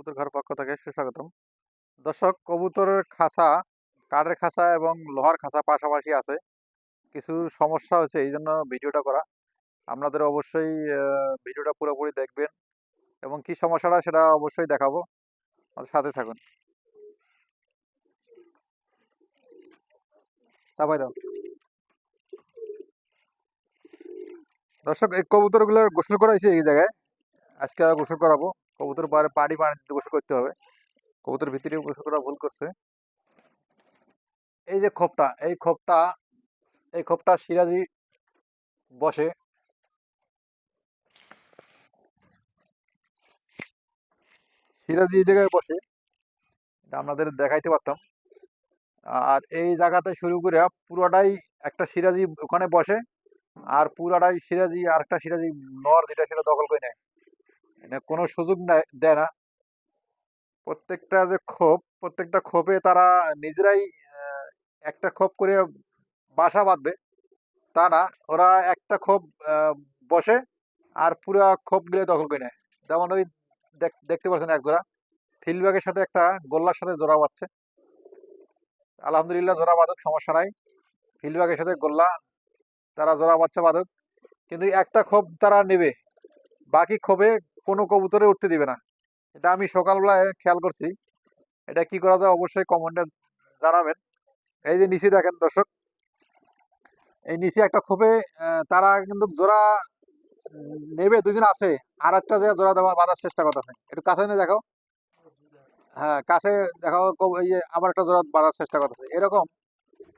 কবুতর ঘর পক্ষ থেকে সুস্বাগতম। দর্শক, কবুতরের খাঁচা, কাঠের খাঁচা এবং লোহার খাঁচা পাশাপাশি আছে। কিছু সমস্যা হয়েছে এই জন্য ভিডিওটা করা। আপনাদের অবশ্যই ভিডিওটা পুরোপুরি দেখবেন এবং কি সমস্যাটা সেটা অবশ্যই দেখাবো। আমাদের সাথে থাকুন। চাপাই দাও। দর্শক, এই কবুতরগুলো গোসল করাইছি এই জায়গায়। আজকে গোসল করাবো। কবুতর পারে পানি পানি গোসল করতে হবে। কবুতর ভিতরে গোসল করা ভুল করছে। এই যে খোপটা, এই খোপটা এই খোপটা সিরাজি বসে। সিরাজি এই জায়গায় বসে। এটা আপনাদের দেখাইতে পারতাম। আর এই জায়গাতে শুরু করে পুরোটাই একটা সিরাজি ওখানে বসে। আর পুরাটাই সিরাজি আর একটা সিরাজি নর যেটা সেটা দখল করে নেয়। কোনো সুযোগ দেয় না। প্রত্যেকটা যে ক্ষোভ প্রত্যেকটা ক্ষোভে তারা নিজেরাই একটা খোপ করে বাসা বাঁধবে। তা না ওরা একটা আহ, বসে আর পুরো খোপগুলো দখল করে নেয়। যেমন ওই দেখ- দেখতে পাচ্ছেন এক জোড়া ফিল্ডব্যাগের সাথে একটা গোল্লার সাথে জোড়া বাঁধছে। আলহামদুলিল্লাহ জোড়া বাঁধক সমস্যা নাই। ফিল্ডব্যাগের সাথে গোল্লা তারা জোড়া বাচ্চা বাঁধক। কিন্তু একটা ক্ষোভ তারা নেবে। বাকি খোপে কোনো কবুতরে উঠতে দিবে না। এটা আমি সকালবেলায় খেয়াল করছি। এটা কি করা যায় অবশ্যই কমেন্টে জানাবেন। এই যে নিচে দেখেন দর্শক। এই নিচে একটা খোপে তারা কিন্তু জোড়া নেবে দুজন আছে। আর একটা যে জোড়া দেওয়া, বাঁধার চেষ্টা করতেছে। একটু কাছে নিয়ে দেখো হ্যাঁ কাছে দেখো এই যে আবার একটা জোড়া বাঁধার চেষ্টা করতেছে। এরকম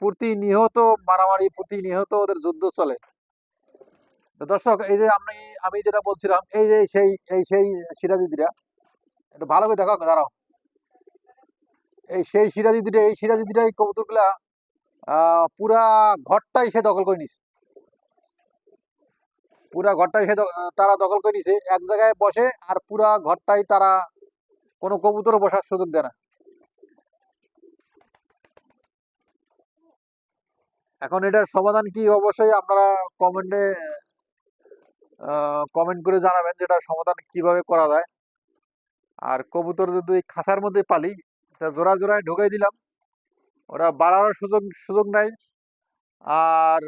প্রতি নিহত মারামারি প্রতি নিহত ওদের যুদ্ধ চলে। দর্শক, এই যে আমি আমি যেটা বলছিলাম, এই যে সেই, এই সেই সিরাজিদিরা একটু ভালো করে দেখো, দাঁড়াও। এই সেই সিরাজিদিরা এই সিরাজিদিরা এই কবুতরগুলা পুরা ঘরটাই সে দখল করে নিছে। পুরা ঘরটাই সে তারা দখল করে নিছে, এক জায়গায় বসে আর পুরা ঘরটাই তারা কোনো কবুতর বসার সুযোগ দেয় না। এখন এটার সমাধান কি? অবশ্যই আপনারা কমেন্টে কমেন্ট করে জানাবেন যেটা সমাধান কীভাবে করা যায়। আর কবুতর যদি খাঁচার মধ্যে পালি, তা জোড়া জোড়ায় ঢুকাই দিলাম। ওরা বাড়ানোর সুযোগ সুযোগ নাই। আর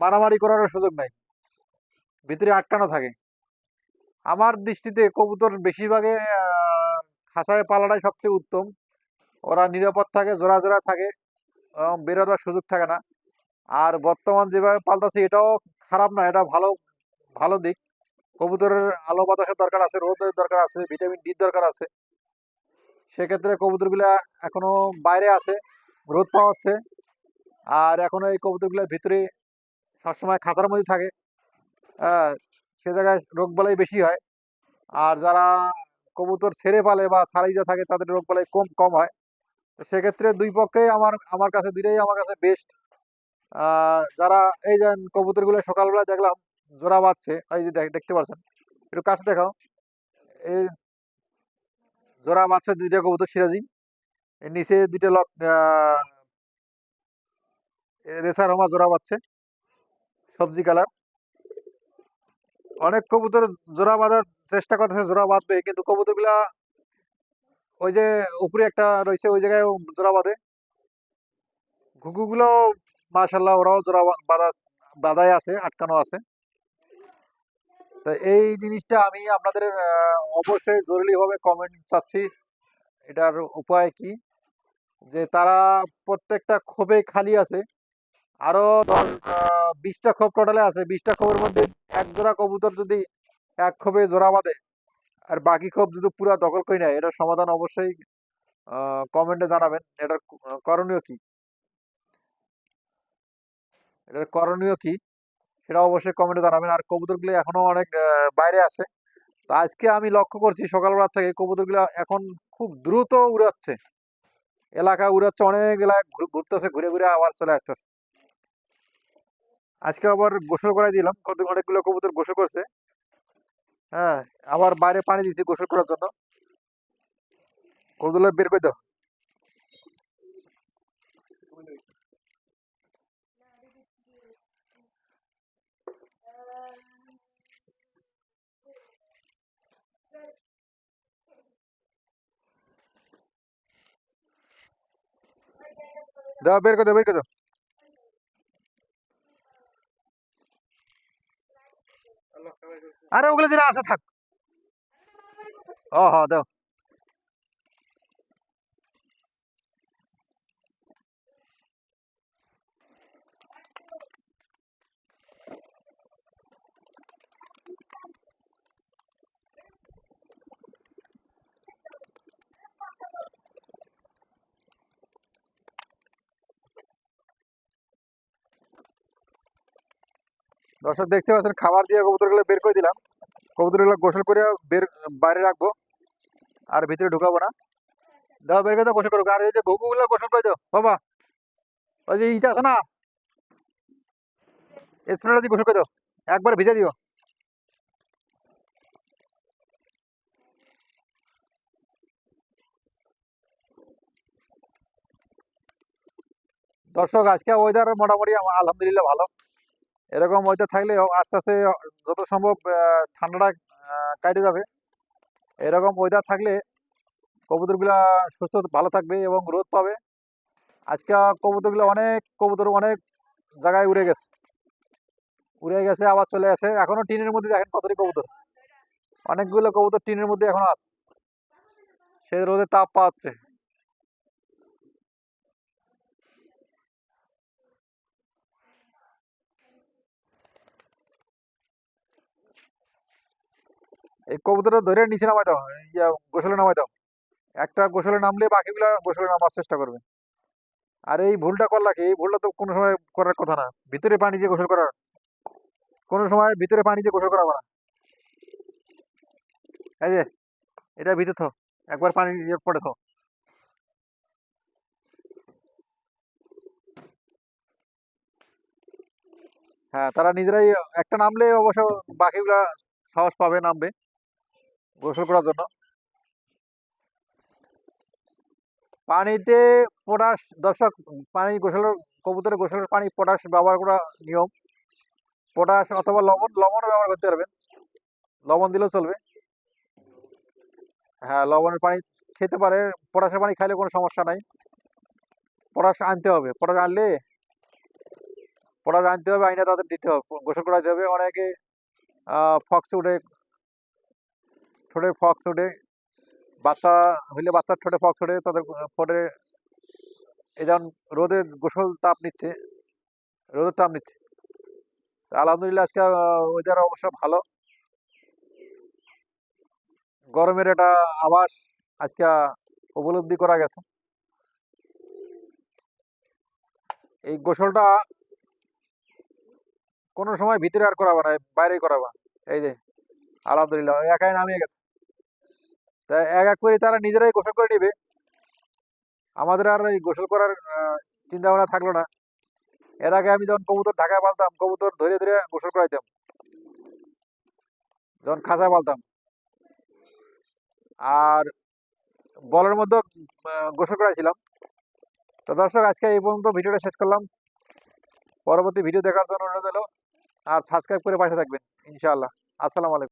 মারামারি করারও সুযোগ নাই। ভিতরে আটকানো থাকে। আমার দৃষ্টিতে কবুতর বেশিরভাগে খাঁচায় পালাটাই সবচেয়ে উত্তম। ওরা নিরাপদ থাকে, জোড়া জোড়া থাকে, এবং বেরোনোর সুযোগ থাকে না। আর বর্তমান যেভাবে পাল্টাছে এটাও খারাপ না, এটা ভালো ভালো দিক। কবুতরের আলো বাতাসের দরকার আছে, রোদের দরকার আছে, ভিটামিন ডির দরকার আছে। সেক্ষেত্রে কবুতরগুলা এখনও বাইরে আছে, রোদ পাওয়াচ্ছে। আর এখনও এই কবুতরগুলোর ভিতরে সবসময় খাঁচার মধ্যে থাকে। হ্যাঁ সে জায়গায় রোগ বালাই বেশি হয়। আর যারা কবুতর ছেড়ে পালে বা ছাড়াইতে থাকে, তাদের রোগ বালাই কম কম হয়। তো সেক্ষেত্রে দুই পক্ষেই আমার আমার কাছে, দুইটাই আমার কাছে বেস্ট যারা, এই যে কবুতরগুলো সকালবেলা দেখলাম জোড়া বাঁধছে। এই যে দেখ- দেখতে পাচ্ছেন একটু কাছে দেখাও। এই জোড়া বাঁধছে দুইটা কবুতর সিরাজি। এর নিচে দুইটা লক রেসার হমা জোড়া বাঁধছে। সবজি কালার। অনেক কবুতর জোড়া বাঁধার চেষ্টা করতেছে, জোড়া বাঁধবে। কিন্তু কবুতরগুলা ওই যে উপরে একটা রয়েছে, ওই জায়গায় জোড়া বাঁধে। ঘুঘুগুলো মাশাল্লাহ ওরাও জোড়া বাঁধা বাঁধাই আছে, আটকানো আছে। তো এই জিনিসটা আমি আপনাদের অবশ্যই জরুরিভাবে কমেন্ট চাচ্ছি। এটার উপায় কি? যে তারা প্রত্যেকটা খোপে খালি আছে। আরও ধর আহ, বিশটা খোপ টোটালে আছে। বিশটা খোপের মধ্যে এক জোড়া কবুতর যদি এক ক্ষোভে জোড়া বাঁধে আর বাকি ক্ষোভ যদি পুরা দখল করে নেয় এটার সমাধান অবশ্যই কমেন্টে জানাবেন। এটার করণীয় কি? এটার করণীয় কি? সেটা অবশ্যই কমেন্টে জানাবেন। আর কবুতরগুলো এখনও অনেক বাইরে আছে। তো আজকে আমি লক্ষ্য করছি সকালবেলা থেকে কবুতরগুলো এখন খুব দ্রুত উড়াচ্ছে। এলাকা উড়াচ্ছে, অনেক এলাকা ঘুরতেছে, ঘুরে ঘুরে আবার চলে আসতেছে। আজকে আবার গোসল করাই দিলাম। কত অনেকগুলো কবুতর গোসল করছে। হ্যাঁ আবার বাইরে পানি দিয়েছি গোসল করার জন্য। কবুতরগুলো বের করে দাও। দাও, বের করে দাও, বের করে দাও। আরে ওগুলো যেটা আছে, থাক। ও হ, দাও। দর্শক দেখতে পাচ্ছেন, খাবার দিয়ে কবুতরগুলো বের করে দিলাম। কবুতরগুলো গোসল করে বের, বাইরে রাখব, আর ভিতরে ঢুকাবো না। দাও, বের করে দাও, গোসল করো আর এই যে ঘুঘুগুলো গোসল করে দাও, বাবা। ওই যে ইটা আছে না? স্প্রেটা দিয়ে গোসল করে দাও। একবার ভিজে দিও। দর্শক, আজকে ওয়েদার মোটামুটি আলহামদুলিল্লাহ ভালো। এরকম ওয়েদার থাকলে আস্তে আস্তে যত সম্ভব ঠান্ডাটা কাটে যাবে। এরকম ওয়েদার থাকলে কবুতরগুলা সুস্থ, ভালো থাকবে এবং রোদ পাবে। আজকে কবুতরগুলো অনেক কবুতর অনেক জায়গায় উড়ে গেছে। উড়ে গেছে, আবার চলে আসে। এখনও টিনের মধ্যে দেখেন কতটি কবুতর। অনেকগুলো কবুতর টিনের মধ্যে এখনও আছে। সে রোদের তাপ পাচ্ছে। এই কবুতরটা ধরে নিচে নামাই দাও ইয়া গোসলে নামাই দাও। একটা গোসলে নামলে বাকিগুলো গোসলে নামার চেষ্টা করবে। আর এই ভুলটা করলা কি? এই ভুলটা তো কোনো সময় করার কথা না। ভিতরে পানি দিয়ে গোসল করার কোনো সময় ভিতরে পানি দিয়ে গোসল করাবো না। এই যে, এটা ভিতরে থো। একবার পানি পড়ে থো। হ্যাঁ তারা নিজেরাই একটা নামলে অবশ্য বাকিগুলা সাহস পাবে, নামবে। গোসল করার জন্য। পানিতে পটাশ দর্শক, পানি গোসলের কবুতরের গোসলের পানি পটাশ ব্যবহার করা নিয়ম। পটাশ অথবা লবণ, লবণও ব্যবহার করতে পারবেন। লবণ দিলেও চলবে। হ্যাঁ লবণের পানি খেতে পারে, পটাশের পানি খাইলে কোনো সমস্যা নাই। পটাশ আনতে হবে। পটাশ আনলে পটাশ আনতে হবে, আইনা তাদের দিতে হবে। গোসল করাতে হবে। অনেকে ফক্স উঠে ঠোঁটে ফক্স উঠে বাচ্চা হইলে বাচ্চার ঠোঁটে ফক্স ওঠে, তাদের ফোটে এই যেমন রোদে গোসল তাপ নিচ্ছে, রোদের তাপ নিচ্ছে। আলহামদুলিল্লাহ আজকে ওয়েদার অবশ্য ভালো। গরমের একটা আভাস আজকে উপলব্ধি করা গেছে। এই গোসলটা কোনো সময় ভিতরে আর করাবা না বাইরেই করাবা। এই যে আলহামদুলিল্লাহ একাই নামিয়ে গেছে। তা এক এক করে তারা নিজেরাই গোসল করে নিবে। আমাদের আর ওই গোসল করার চিন্তা ভাবনা থাকল না। এর আগে আমি যখন কবুতর ঢাকায় পালতাম, কবুতর ধরে ধরে গোসল করাইতাম। যখন খাঁচা পালতাম। আর বলের মধ্যে গোসল করাইছিলাম। তো দর্শক, আজকে এই পর্যন্ত ভিডিওটা শেষ করলাম। পরবর্তী ভিডিও দেখার জন্য অনুরোধ হলো আর সাবস্ক্রাইব করে পাশে থাকবেন, ইনশাআল্লাহ। আসসালামু আলাইকুম।